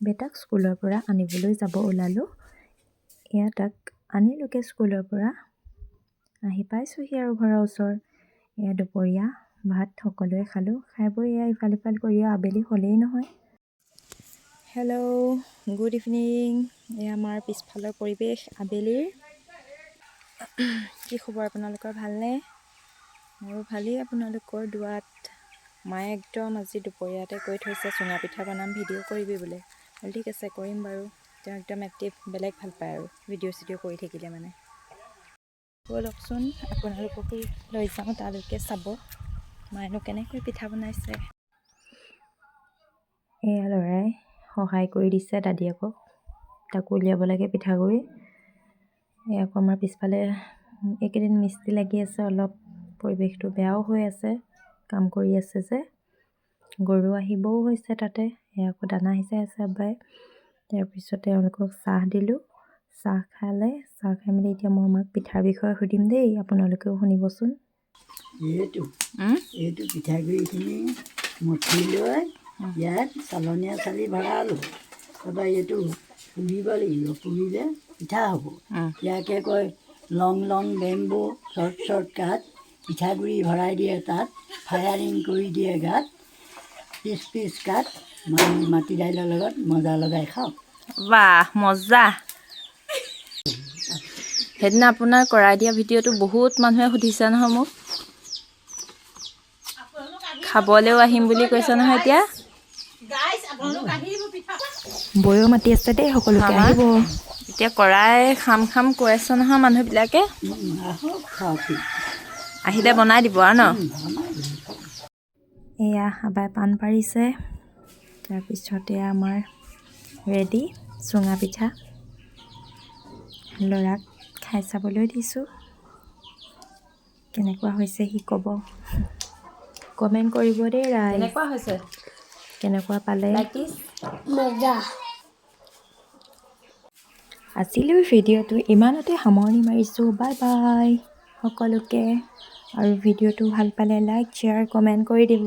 বেটাক স্কুলৰ পৰা আনিবলৈ যাব ওলালোঁ। এয়া তাক আনিলোগৈ স্কুলৰ পৰা। আহি পাইছোঁহি আৰু ঘৰৰ ওচৰ। এয়া দুপৰীয়া ভাত সকলোৱে খালোঁ। খাই বৈ এয়া ইফাল সিফাল কৰি আবেলি হ'লেই নহয়। হেল্ল' গুড ইভিনিং এয়া আমাৰ পিছফালৰ পৰিৱেশ আবেলিৰ। কি খবৰ আপোনালোকৰ ভালনে? মোৰো ভালেই। আপোনালোকৰ দোৱাত মায়ে একদম আজি দুপৰীয়াতে কৈ থৈছে চুঙা পিঠা বনাম ভিডিঅ' কৰিবি বোলে। ঠিক আছে কৰিম বাৰু। তেওঁ একদম এক্টিভ বেলেগ ভাল পায় আৰু ভিডিঅ' চিডিঅ' কৰি থাকিলে মানে। ব'লকচোন আপোনালোককো লৈ যাওঁ তালৈকে চাব। মায়েনো কেনেকৈ পিঠা বনাইছে। এয়া ল'ৰাই সহায় কৰি দিছে দাদীয়েকক তাকো উলিয়াব লাগে পিঠাগুড়ি এই আকৌ আমাৰ পিছফালে এইকেইদিন মিস্ত্ৰী লাগি আছে অলপ পৰিৱেশটো বেয়াও হৈ আছে কাম কৰি আছে যে। গৰু আহিবও হৈছে তাতে। আকৌ দানা সিজাই আছে আব্বাই তাৰপিছত তেওঁলোকক চাহ দিলোঁ। চাহ খালে চাহ খাই মেলি এতিয়া মই আমাক পিঠাৰ বিষয়ে সুধিম দেই আপোনালোকেও শুনিবচোন। এইটো এইটো পিঠাগুড়িখিনি মঠি লৈ ইয়াত চালনীয়া চালি ভৰালোঁ। তাৰপৰা এইটো পুৰিব লাগিব পুৰিলে পিঠা হ'ব। ইয়াকে কয় long long bamboo short short কাঠ পিঠাগুড়ি ভৰাই দিয়ে তাত ফায়াৰিং কৰি দিয়ে গাত। পিচ পিচ মানে মাটি দাইলৰ লগত মজা লগাই খাওক বাহ মজা। সেইদিনা আপোনাৰ কৰাই দিয়া ভিডিঅ'টো বহুত মানুহে সুধিছে নহয় মোক। খাবলৈও আহিম বুলি কৈছে নহয় এতিয়া। বৈও মাতি আছে দেই সকলোকে মামা? আহিব। এতিয়া কৰাই খাম খাম কৈ আছে নহয় মানুহবিলাকে। আহিলে বনাই দিব আৰু ন? এয়া আবাই পাণ পাৰিছে। তাৰপিছতে আমাৰ ৰেডি চুঙা পিঠা। ল'ৰাক খাই চাবলৈ দিছোঁ। কেনেকুৱা হৈছে সি ক'ব। কমেণ্ট কৰিব দেই ৰাই কেনেকুৱা হৈছে? কেনেকুৱা পালে? আজিলৈ ভিডিঅ'টো ইমানতে সামৰণি মাৰিছোঁ। বাই বাই সকলোকে। আৰু ভিডিঅ'টো ভাল পালে লাইক শ্বেয়াৰ কমেণ্ট কৰি দিব।